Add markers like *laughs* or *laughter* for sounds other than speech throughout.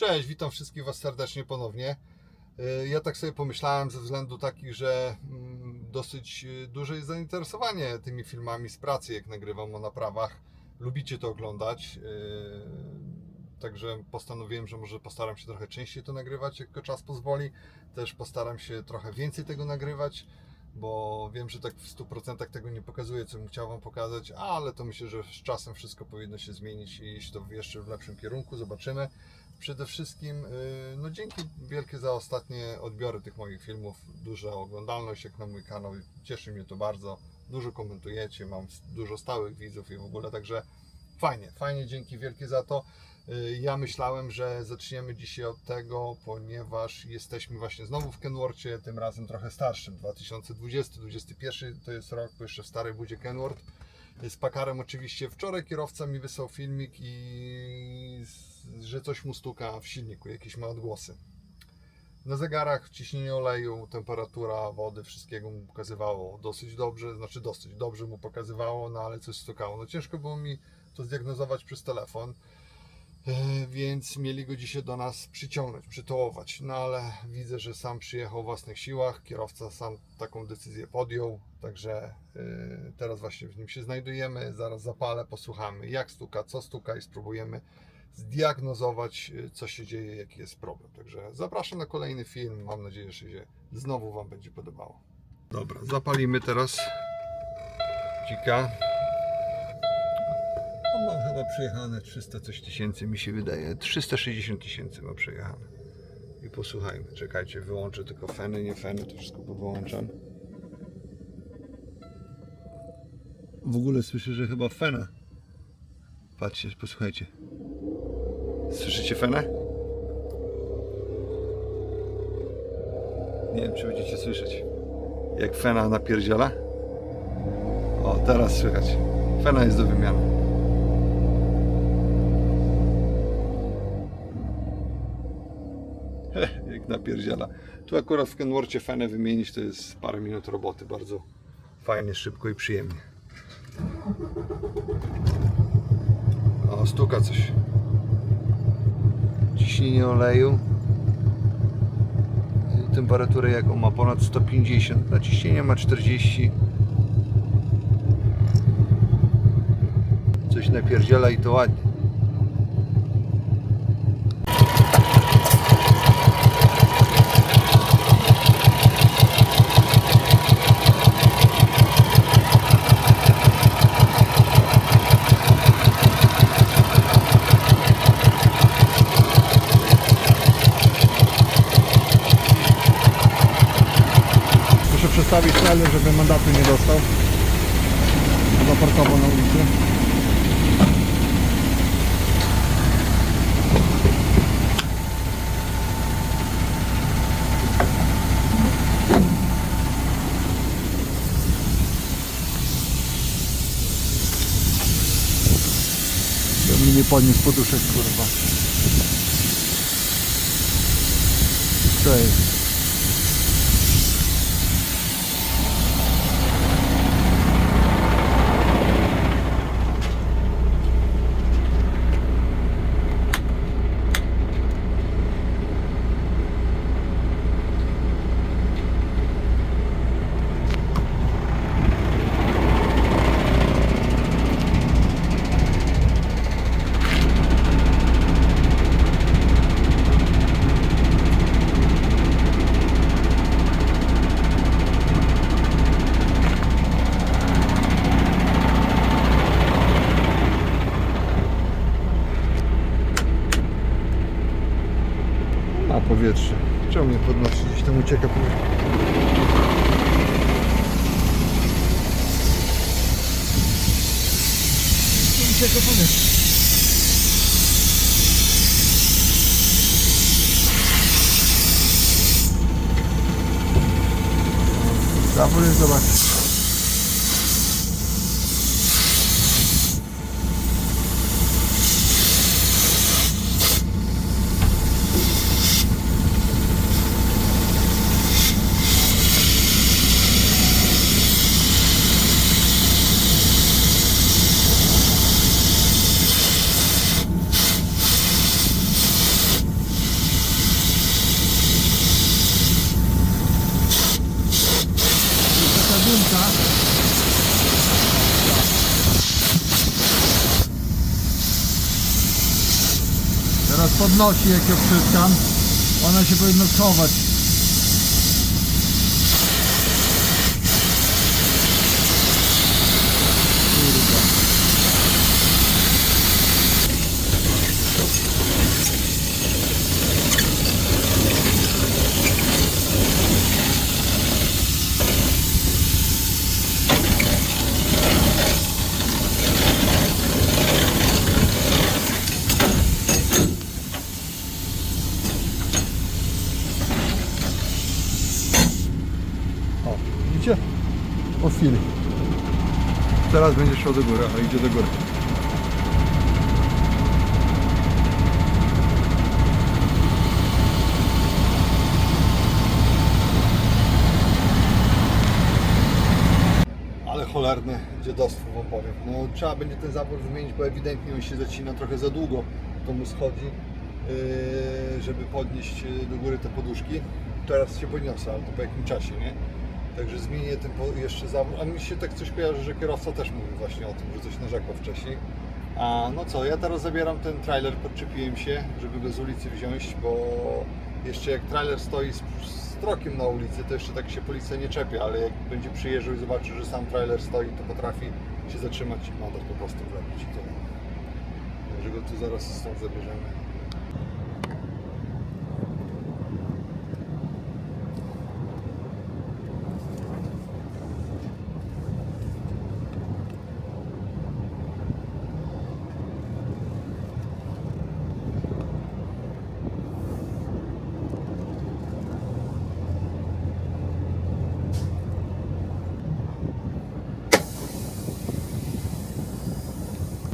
Cześć, witam wszystkich Was serdecznie ponownie. Y, Ja tak sobie pomyślałem ze względu taki, że mm, dosyć y, duże jest zainteresowanie tymi filmami z pracy, jak nagrywam o naprawach. Lubicie to oglądać. y, Także postanowiłem, że może postaram się trochę częściej to nagrywać, jak tylko czas pozwoli. Też postaram się trochę więcej tego nagrywać, bo wiem, że tak w 100% tego nie pokazuję, co bym chciał Wam pokazać, ale to myślę, że z czasem wszystko powinno się zmienić i iść to jeszcze w lepszym kierunku. Zobaczymy. Przede wszystkim, y, no dzięki wielkie za ostatnie odbiory tych moich filmów, duża oglądalność jak na mój kanał, cieszy mnie to bardzo, dużo komentujecie, mam dużo stałych widzów i w ogóle, także fajnie, fajnie, dzięki wielkie za to. Y, Ja myślałem, że zaczniemy dzisiaj od tego, ponieważ jesteśmy właśnie znowu w Kenworthie, tym razem trochę starszym, 2020-2021 to jest rok, bo jeszcze w starej budzie Kenworth. Z Pakarem oczywiście wczoraj kierowca mi wysłał filmik i że coś mu stuka w silniku, jakieś ma odgłosy. Na zegarach ciśnienie oleju, temperatura wody, wszystkiego mu pokazywało dosyć dobrze, znaczy dosyć dobrze mu pokazywało, no ale coś stukało. No ciężko było mi to zdiagnozować przez telefon, e, więc mieli go dzisiaj do nas przyciągnąć, przytołować. No ale widzę, że sam przyjechał o własnych siłach, kierowca sam taką decyzję podjął, także e, teraz właśnie w nim się znajdujemy. Zaraz zapalę, posłuchamy jak stuka, co stuka i spróbujemy zdiagnozować, y, co się dzieje, jaki jest problem. Także zapraszam na kolejny film. Mam nadzieję, że się znowu Wam będzie podobało. Dobra, zapalimy teraz dzika. On ma chyba przejechane 300 coś tysięcy, mi się wydaje. 360 tysięcy ma przejechane. I posłuchajmy, czekajcie, wyłączę tylko feny, nie feny, to wszystko wyłączam. W ogóle słyszę, że chyba fena. Patrzcie, posłuchajcie. Słyszycie fenę? Nie wiem, czy będziecie słyszeć. Jak fena napierdziela. O, teraz słychać. Fena jest do wymiany. *laughs* Jak napierdziela. Tu akurat w Kenworthie fenę wymienić to jest parę minut roboty. Bardzo fajnie, szybko i przyjemnie. O, stuka coś ciśnienie oleju. Temperaturę jaką ma ponad 150 na ciśnienie ma 40 coś napierdziela i to ładnie Przestawić celu, żeby mandatu nie dostał. Zaparkował na ulicy. Nie podniósł poduszek, kurwa. Co jest? Ucieka powietrze. Zawór jest zobaczyć. Podnosi jak ją wciskam. Ona się powinna schować. Kurwa. O, widzicie? Po chwili. Teraz będzie szło do góry, a idzie do góry. Ale cholerny dziadostwo wam powiem. No trzeba będzie ten zawór wymienić, bo ewidentnie on się zacina trochę za długo. To mu schodzi, yy, żeby podnieść yy, do góry te poduszki. Teraz się podniosę, ale to po jakim czasie, nie? Także zmienię po- jeszcze zawór. A mi się tak coś kojarzy, że kierowca też mówił właśnie o tym, że coś narzekał wcześniej. A no co, ja teraz zabieram ten trailer, podczepiłem się, żeby go z ulicy wziąć, bo jeszcze jak trailer stoi z, z trokiem na ulicy, to jeszcze tak się policja nie czepia, ale jak będzie przyjeżdżał i zobaczy, że sam trailer stoi, to potrafi się zatrzymać i mandat po prostu wlepić. Także go tu zaraz stąd zabierzemy.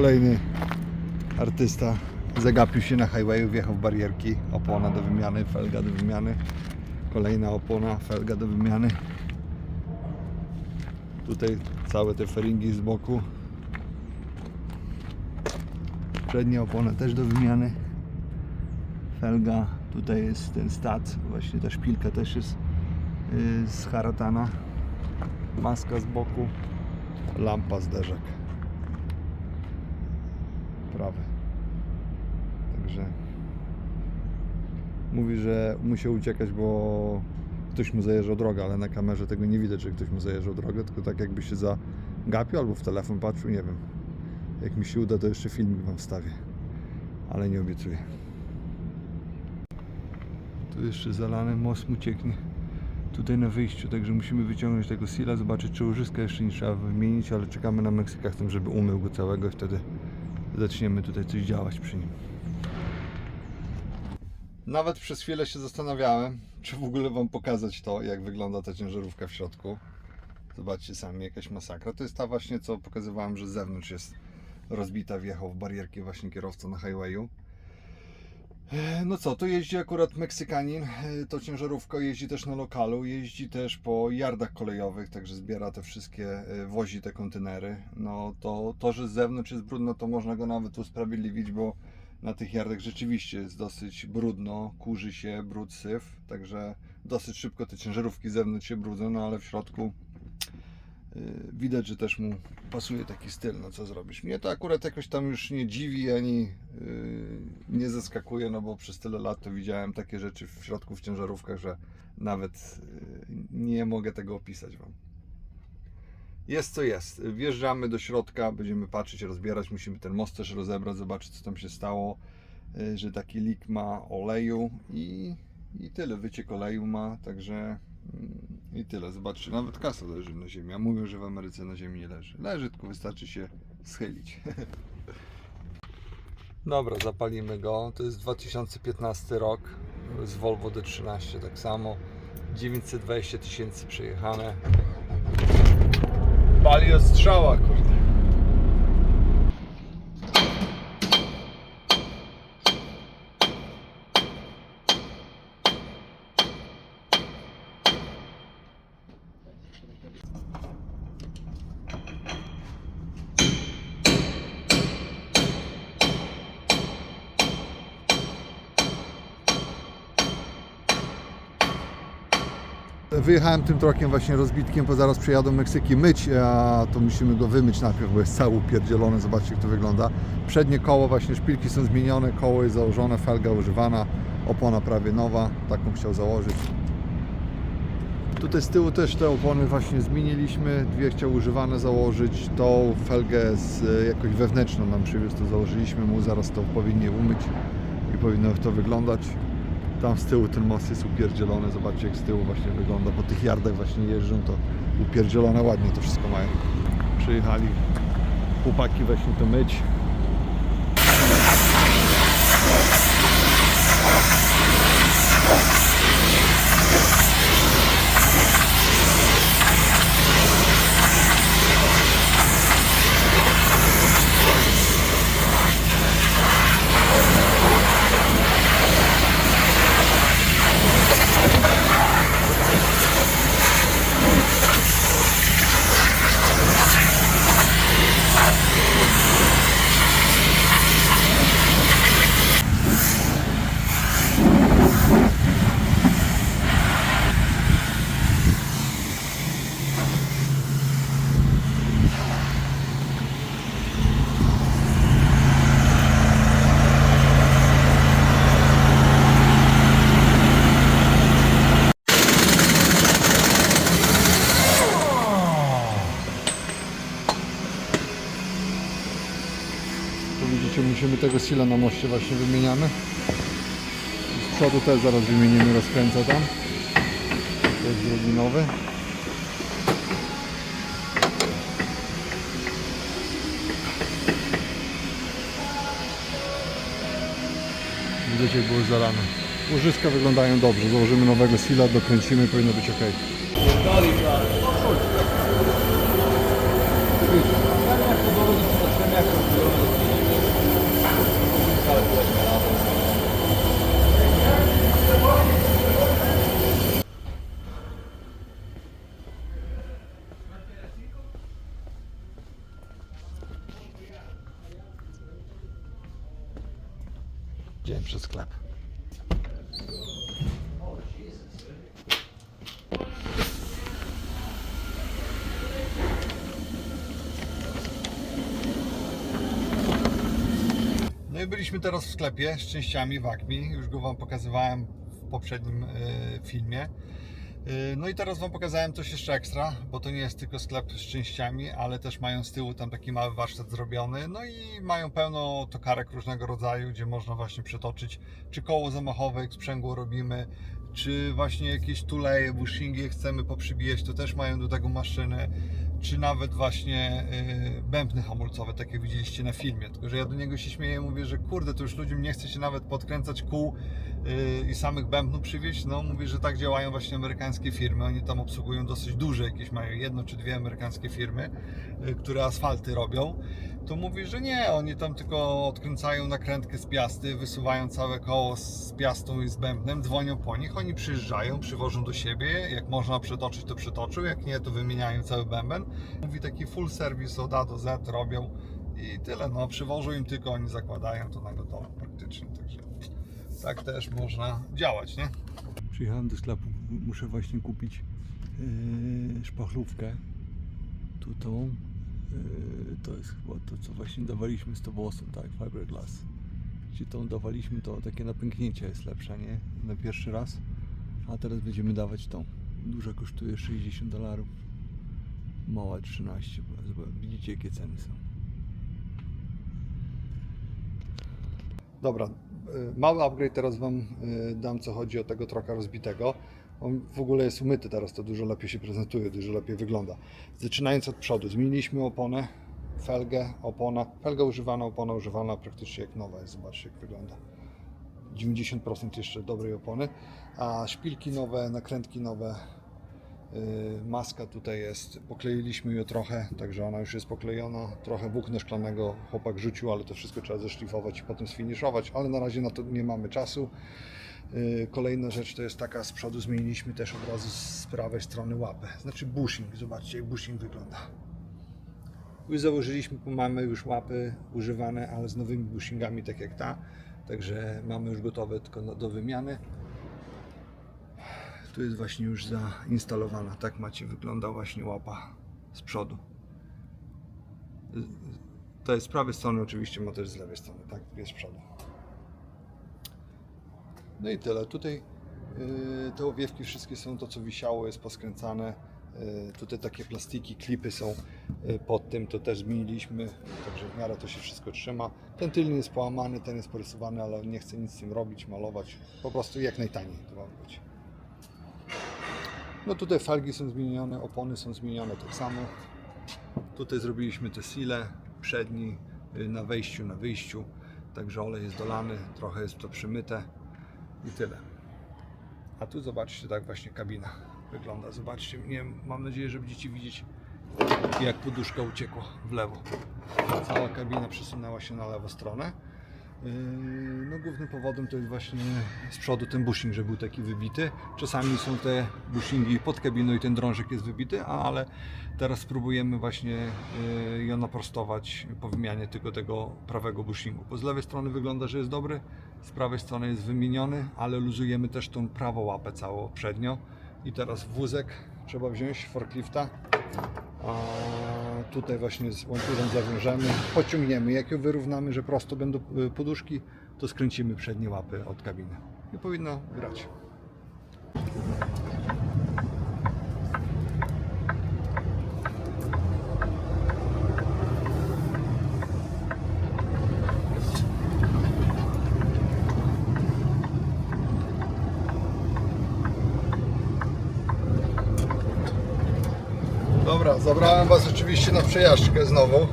Kolejny artysta zagapił się na highwayu, wjechał w barierki, opona do wymiany, felga do wymiany, kolejna opona, felga do wymiany. Tutaj całe te feringi z boku. Przednia opona też do wymiany. Felga, tutaj jest ten stat, właśnie ta szpilka też jest yy, z haratana. Maska z boku, lampa zderzak prawy. Także mówi, że musiał uciekać, bo ktoś mu zajeżdżał drogę, ale na kamerze tego nie widać, że ktoś mu zajeżdżał drogę, tylko tak jakby się zagapił albo w telefon patrzył, nie wiem. Jak mi się uda, to jeszcze filmik wam wstawię, ale nie obiecuję. Tu jeszcze zalany most mu cieknie tutaj na wyjściu, także musimy wyciągnąć tego sila, zobaczyć czy łożyska jeszcze nie trzeba wymienić, ale czekamy na Meksykach, żeby umył go całego i wtedy zaczniemy tutaj coś działać przy nim. Nawet przez chwilę się zastanawiałem, czy w ogóle Wam pokazać to, jak wygląda ta ciężarówka w środku. Zobaczcie sami, jakaś masakra. To jest ta właśnie, co pokazywałem, że z zewnątrz jest rozbita, wjechał w barierki właśnie kierowca na highwayu. E, No co, tu jeździ akurat Meksykanin, e, to ciężarówka jeździ też na lokalu, jeździ też po yardach kolejowych, także zbiera te wszystkie, e, wozi te kontenery. No to, to, że z zewnątrz jest brudno, to można go nawet usprawiedliwić, bo na tych yardach rzeczywiście jest dosyć brudno, kurzy się, brud, syf, także dosyć szybko te ciężarówki zewnątrz się brudzą, no ale w środku y, widać, że też mu pasuje taki styl, no co zrobisz. Mnie to akurat jakoś tam już nie dziwi, ani y, nie zaskakuje, no bo przez tyle lat to widziałem takie rzeczy w środku w ciężarówkach, że nawet y, nie mogę tego opisać Wam. Jest co jest. Wjeżdżamy do środka, będziemy patrzeć, rozbierać. Musimy ten most też rozebrać, zobaczyć co tam się stało. y, Że taki lik ma oleju i, i tyle. Wyciek oleju ma, także mm, i tyle. Zobaczcie, nawet kasa leży na ziemi. A mówią, że w Ameryce na ziemi nie leży. Leży, tylko wystarczy się schylić. *laughs* Dobra, zapalimy go. To jest 2015 rok z Volvo D13 tak samo. 920 tysięcy przejechane. Pali od strzała, kurde. Wyjechałem tym trokiem właśnie rozbitkiem, bo zaraz przyjadą Meksyki myć, a to musimy go wymyć najpierw, bo jest cały upierdzielony, zobaczcie jak to wygląda. Przednie koło, właśnie szpilki są zmienione, koło jest założone, felga używana, opona prawie nowa, taką chciał założyć. Tutaj z tyłu też te opony właśnie zmieniliśmy, dwie chciał używane założyć, tą felgę z, e, jakoś wewnętrzną nam przywiózł, to założyliśmy mu, zaraz to powinien umyć i powinno to wyglądać. Tam z tyłu ten most jest upierdzielony, zobaczcie jak z tyłu właśnie wygląda, po tych yardach właśnie jeżdżą, to upierdzielone ładnie to wszystko mają. Przyjechali chłopaki właśnie to myć. Tu widzicie, musimy tego sila na moście właśnie wymieniamy. Z przodu też zaraz wymienimy, rozkręcę tam. Jest drugi nowy. Jak było zalane. Łożyska wyglądają dobrze. Założymy nowego sila, dokręcimy, powinno być ok. Dzień przez sklep. No i byliśmy teraz w sklepie z częściami w. Już go Wam pokazywałem w poprzednim e, filmie. E, No i teraz Wam pokazałem coś jeszcze ekstra, bo to nie jest tylko sklep z częściami, ale też mają z tyłu tam taki mały warsztat zrobiony. No i mają pełno tokarek różnego rodzaju, gdzie można właśnie przetoczyć, czy koło zamachowe, jak sprzęgło robimy, czy właśnie jakieś tuleje, bushingi chcemy poprzybijać, to też mają do tego maszyny, czy nawet właśnie yy, bębny hamulcowe, tak jak widzieliście na filmie. Tylko, że ja do niego się śmieję, mówię, że kurde, to już ludziom nie chce się nawet podkręcać kół yy, i samych bębnów przywieźć. No, mówię, że tak działają właśnie amerykańskie firmy. Oni tam obsługują dosyć duże, jakieś mają jedno czy dwie amerykańskie firmy, yy, które asfalty robią. To mówi, że nie, oni tam tylko odkręcają nakrętkę z piasty, wysuwają całe koło z piastą i z bębnem, dzwonią po nich, oni przyjeżdżają, przywożą do siebie, jak można przetoczyć, to przetoczył, jak nie, to wymieniają cały bęben. Mówi taki full service od A do Z robią i tyle, no przywożą im tylko, oni zakładają to na gotowe praktycznie, także tak też można działać, nie? Przyjechałem do sklepu, muszę właśnie kupić yy, szpachlówkę, tu tą, to jest chyba to, co właśnie dawaliśmy z tobosem, tak, fiberglass. Gdzie tą dawaliśmy, to takie napęknięcie jest lepsze, nie? Na pierwszy raz. A teraz będziemy dawać tą. Duża kosztuje 60 dolarów. Mała 13. bo- zobacz, Widzicie jakie ceny są. Dobra, y, mały upgrade teraz Wam y, dam, co chodzi o tego troka rozbitego. On w ogóle jest umyty teraz, to dużo lepiej się prezentuje, dużo lepiej wygląda. Zaczynając od przodu, zmieniliśmy oponę, felgę, opona, felga używana, opona używana, praktycznie jak nowa jest, zobaczcie jak wygląda. 90% jeszcze dobrej opony, a szpilki nowe, nakrętki nowe, yy, maska tutaj jest, pokleiliśmy ją trochę, także ona już jest poklejona, trochę włókna szklanego chłopak rzucił, ale to wszystko trzeba zeszlifować i potem sfiniszować, ale na razie na to nie mamy czasu. Yy, Kolejna rzecz to jest taka, z przodu zmieniliśmy też od razu z prawej strony łapę, znaczy bushing, zobaczcie jak bushing wygląda. Już założyliśmy, mamy już łapy używane, ale z nowymi bushingami, tak jak ta, także mamy już gotowe tylko no- do wymiany. Tu jest właśnie już zainstalowana. Tak macie wygląda właśnie łapa z przodu. To jest z prawej strony, oczywiście ma też z lewej strony, tak? Jest z przodu. No i tyle. Tutaj yy, te owiewki wszystkie są to, co wisiało, jest poskręcane. Yy, tutaj takie plastiki, klipy są yy, pod tym, to też zmieniliśmy, także w miarę to się wszystko trzyma. Ten tylny jest połamany, ten jest porysowany, ale nie chcę nic z tym robić, malować. Po prostu jak najtaniej to ma być. No tutaj felgi są zmienione, opony są zmienione tak samo. Tutaj zrobiliśmy te sile przedni y, na wejściu, na wyjściu. Także olej jest dolany, trochę jest to przymyte i tyle. A tu zobaczcie, tak właśnie kabina wygląda. Zobaczcie, nie mam nadzieję, że będziecie widzieć, jak poduszka uciekła w lewo. Cała kabina przesunęła się na lewą stronę. Yy, No głównym powodem to jest właśnie z przodu ten bushing, że był taki wybity. Czasami są te bushingi pod kabiną i ten drążek jest wybity, ale teraz spróbujemy właśnie yy, ją naprostować po wymianie tylko tego prawego bushingu. Bo z lewej strony wygląda, że jest dobry, z prawej strony jest wymieniony, ale luzujemy też tą prawą łapę całą przednio. I teraz wózek trzeba wziąć, forklifta, tutaj właśnie z łańcuchem zawiążemy, pociągniemy. Jak ją wyrównamy, że prosto będą y, poduszki, to skręcimy przednie łapy od kabiny. I powinno grać. Dobra, zabrałem Was oczywiście na przejażdżkę znowu.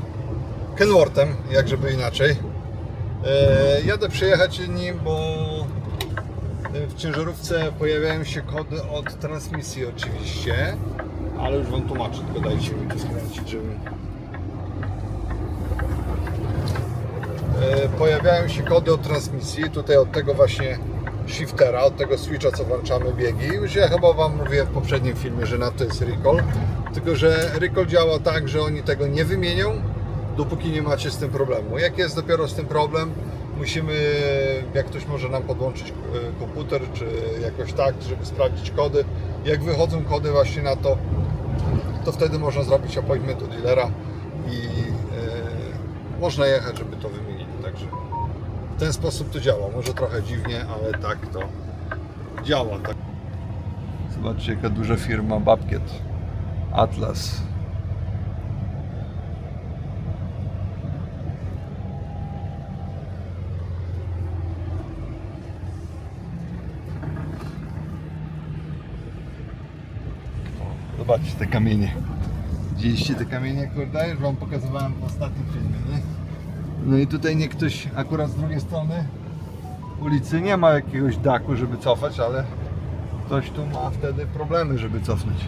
Kenworthem, jak żeby inaczej. E, jadę przejechać nim, bo w ciężarówce pojawiają się kody od transmisji oczywiście. Ale już Wam tłumaczę, tylko dajcie mi to skręcić, żebym... E, pojawiają się kody od transmisji, tutaj od tego właśnie shiftera, od tego switcha, co włączamy biegi. Już ja chyba Wam mówiłem w poprzednim filmie, że na to jest recall. Tylko, że recall działa tak, że oni tego nie wymienią, dopóki nie macie z tym problemu. Jak jest dopiero z tym problem, musimy, jak ktoś może nam podłączyć e, komputer, czy jakoś tak, żeby sprawdzić kody. Jak wychodzą kody właśnie na to, to wtedy można zrobić appointment u dealera i e, można jechać, żeby to wymienili. Także w ten sposób to działa. Może trochę dziwnie, ale tak to działa. Tak. Zobaczcie, jaka duża firma Babkiet. Atlas. Zobaczcie te kamienie. Widzieliście te kamienie, kurde? Już Wam pokazywałem w ostatnim filmie, nie? No i tutaj nie ktoś akurat z drugiej strony ulicy nie ma jakiegoś daku, żeby cofać, ale ktoś tu ma wtedy problemy, żeby cofnąć.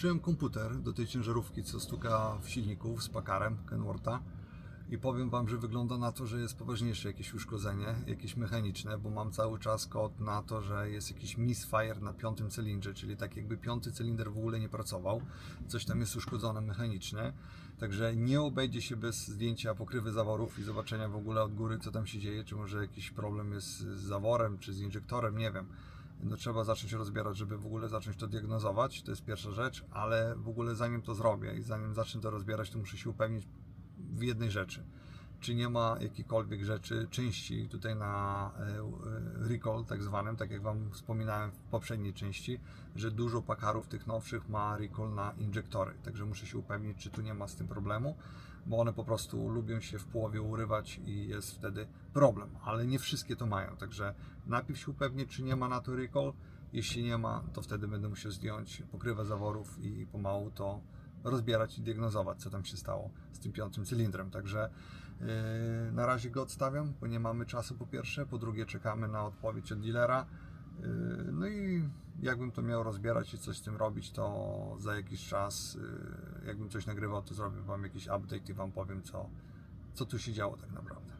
Podłączyłem komputer do tej ciężarówki, co stuka w silniku z pakarem Kenwortha i powiem Wam, że wygląda na to, że jest poważniejsze jakieś uszkodzenie, jakieś mechaniczne, bo mam cały czas kod na to, że jest jakiś misfire na piątym cylindrze, czyli tak jakby piąty cylinder w ogóle nie pracował, coś tam jest uszkodzone mechanicznie, także nie obejdzie się bez zdjęcia pokrywy zaworów i zobaczenia w ogóle od góry, co tam się dzieje, czy może jakiś problem jest z zaworem, czy z injektorem, nie wiem no trzeba zacząć rozbierać, żeby w ogóle zacząć to diagnozować. To jest pierwsza rzecz, ale w ogóle zanim to zrobię i zanim zacznę to rozbierać, to muszę się upewnić w jednej rzeczy. Czy nie ma jakiejkolwiek rzeczy, części tutaj na e, e, recall tak zwanym, tak jak Wam wspominałem w poprzedniej części, że dużo pakarów tych nowszych ma recall na injektory. Także muszę się upewnić, czy tu nie ma z tym problemu, bo one po prostu lubią się w połowie urywać i jest wtedy problem, ale nie wszystkie to mają. Także najpierw się upewnić, czy nie ma na to recall. Jeśli nie ma, to wtedy będę musiał zdjąć pokrywę zaworów i pomału to rozbierać i diagnozować, co tam się stało z tym piątym cylindrem. Także na razie go odstawiam, bo nie mamy czasu po pierwsze, po drugie czekamy na odpowiedź od dealera. Yy, no i jakbym to miał rozbierać i coś z tym robić, to za jakiś czas, yy, jakbym coś nagrywał, to zrobię Wam jakiś update i Wam powiem, co, co tu się działo tak naprawdę.